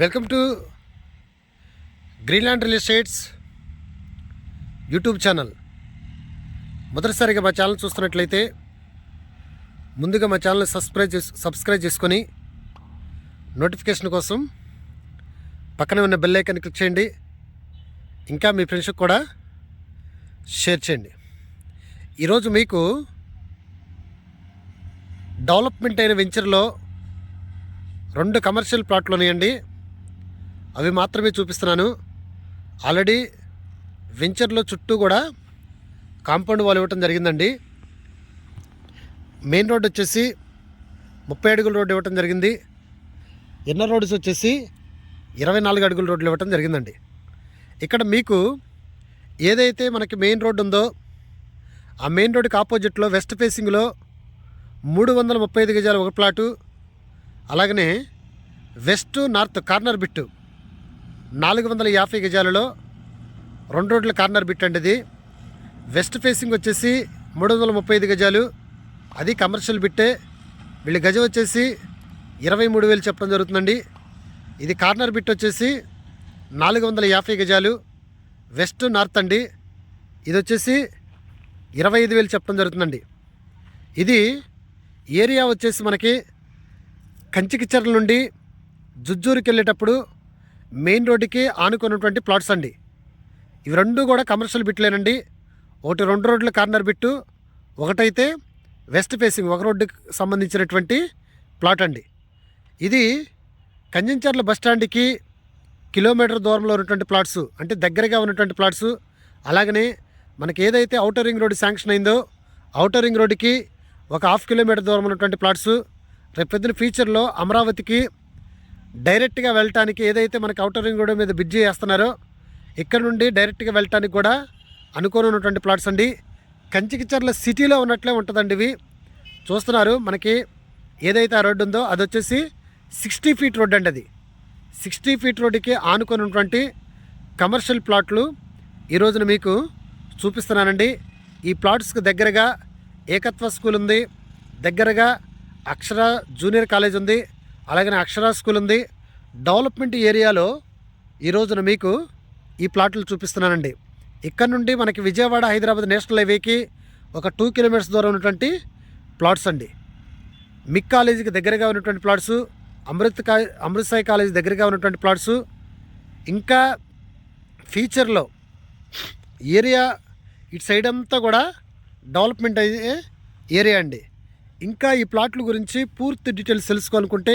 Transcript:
Welcome to Greenland real estates YouTube channel. మొదటిసారిగా మా channel చూస్తున్నట్లయితే ముందుగా మా ఛానల్ సబ్స్క్రైబ్ చేసు సబ్స్క్రైబ్ చేసుకొని నోటిఫికేషన్ కోసం పక్కనే ఉన్న బెల్ ఐకాన్ క్లిక్ చేయండి. ఇంకా మీ ఫ్రెండ్స్కి కూడా షేర్ చేయండి. ఈరోజు మీకు డెవలప్మెంట్ అయిన వెంచర్లో రెండు కమర్షియల్ ప్లాట్లు ఉన్నాయండి. అవి మాత్రమే చూపిస్తున్నాను. ఆల్రెడీ వెంచర్లో చుట్టూ కూడా కాంపౌండ్ వాల్ ఇవ్వటం జరిగిందండి. మెయిన్ రోడ్ వచ్చేసి ముప్పై అడుగుల రోడ్డు ఇవ్వటం జరిగింది. ఇన్నర్ రోడ్స్ వచ్చేసి ఇరవై నాలుగు అడుగుల రోడ్లు ఇవ్వటం జరిగిందండి. ఇక్కడ మీకు ఏదైతే మనకి మెయిన్ రోడ్డు ఉందో ఆ మెయిన్ రోడ్డుకి ఆపోజిట్లో వెస్ట్ ఫేసింగ్లో మూడు వందల ముప్పై ఐదు గజాలు ఒక ప్లాటు అలాగనే వెస్ట్ నార్త్ కార్నర్ బిట్టు నాలుగు వందల యాభై గజాలలో రెండు రోడ్ల కార్నర్ బిట్ అండి ఇది వెస్ట్ ఫేసింగ్ వచ్చేసి మూడు వందల ముప్పై ఐదు గజాలు. అది కమర్షియల్ బిట్టే. వీళ్ళ గజం వచ్చేసి ఇరవై మూడు వేలు చెప్పడం జరుగుతుందండి. ఇది కార్నర్ బిట్ వచ్చేసి నాలుగు వందల యాభై గజాలు. వెస్ట్ నార్త్ అండి. ఇది వచ్చేసి ఇరవై ఐదు వేలు చెప్పడం జరుగుతుందండి. ఇది ఏరియా వచ్చేసి మనకి కంచికిచ్చర్ల నుండి జుజ్జూరుకి వెళ్ళేటప్పుడు మెయిన్ రోడ్డుకి ఆనుకున్నటువంటి ప్లాట్స్ అండి. ఇవి రెండు కూడా కమర్షియల్ బిట్లేనండి. ఒకటి రెండు రోడ్ల కార్నర్ బిట్టు ఒకటైతే వెస్ట్ ఫేసింగ్ ఒక రోడ్డుకి సంబంధించినటువంటి ప్లాట్ అండి. ఇది కంచెంచర్ల బస్ స్టాండ్కి కిలోమీటర్ దూరంలో ఉన్నటువంటి ప్లాట్స్ అంటే దగ్గరగా ఉన్నటువంటి ప్లాట్స్. అలాగనే మనకి ఏదైతే అవుటర్ రింగ్ రోడ్డు శాంక్షన్ అయిందో అవుటర్ రింగ్ రోడ్డుకి ఒక హాఫ్ కిలోమీటర్ దూరం ఉన్నటువంటి ప్లాట్స్. రేపు పొద్దున ఫ్యూచర్లో అమరావతికి డైరెక్ట్గా వెళ్ళటానికి ఏదైతే మనకి అవుటర్ రింగ్ రోడ్ మీద బ్రిడ్జి వేస్తున్నారో ఇక్కడ నుండి డైరెక్ట్గా వెళ్ళటానికి కూడా అనుకోని ఉన్నటువంటి ప్లాట్స్ అండి. కంచికిచర్ల సిటీలో ఉన్నట్లే ఉంటుందండి ఇవి. చూస్తున్నారు మనకి ఏదైతే ఆ రోడ్డు ఉందో అది వచ్చేసి సిక్స్టీ ఫీట్ రోడ్ అండి అది. సిక్స్టీ ఫీట్ రోడ్డుకి ఆనుకొని ఉన్నటువంటి కమర్షియల్ ప్లాట్లు ఈరోజున మీకు చూపిస్తున్నానండి. ఈ ప్లాట్స్కి దగ్గరగా ఏకత్వ స్కూల్ ఉంది. దగ్గరగా అక్షర జూనియర్ కాలేజ్ ఉంది. అలాగనే అక్షరా స్కూల్ ఉంది. డెవలప్మెంట్ ఏరియాలో ఈ రోజున మీకు ఈ ప్లాట్లు చూపిస్తున్నానండి. ఇక్కడ నుండి మనకి విజయవాడ హైదరాబాద్ నేషనల్ హైవేకి ఒక టూ కిలోమీటర్స్ దూరం ఉన్నటువంటి ప్లాట్స్ అండి. మిక్ కాలేజీకి దగ్గరగా ఉన్నటువంటి ప్లాట్స్ అమృత్ కా అమృత్సాయి కాలేజీ దగ్గరగా ఉన్నటువంటి ప్లాట్స్. ఇంకా ఫ్యూచర్లో ఏరియా ఇటు సైడ్ అంతా కూడా డెవలప్మెంట్ అయ్యే ఏరియా అండి. ఇంకా ఈ ప్లాట్ల గురించి పూర్తి డీటెయిల్స్ తెలుసుకోవాలనుకుంటే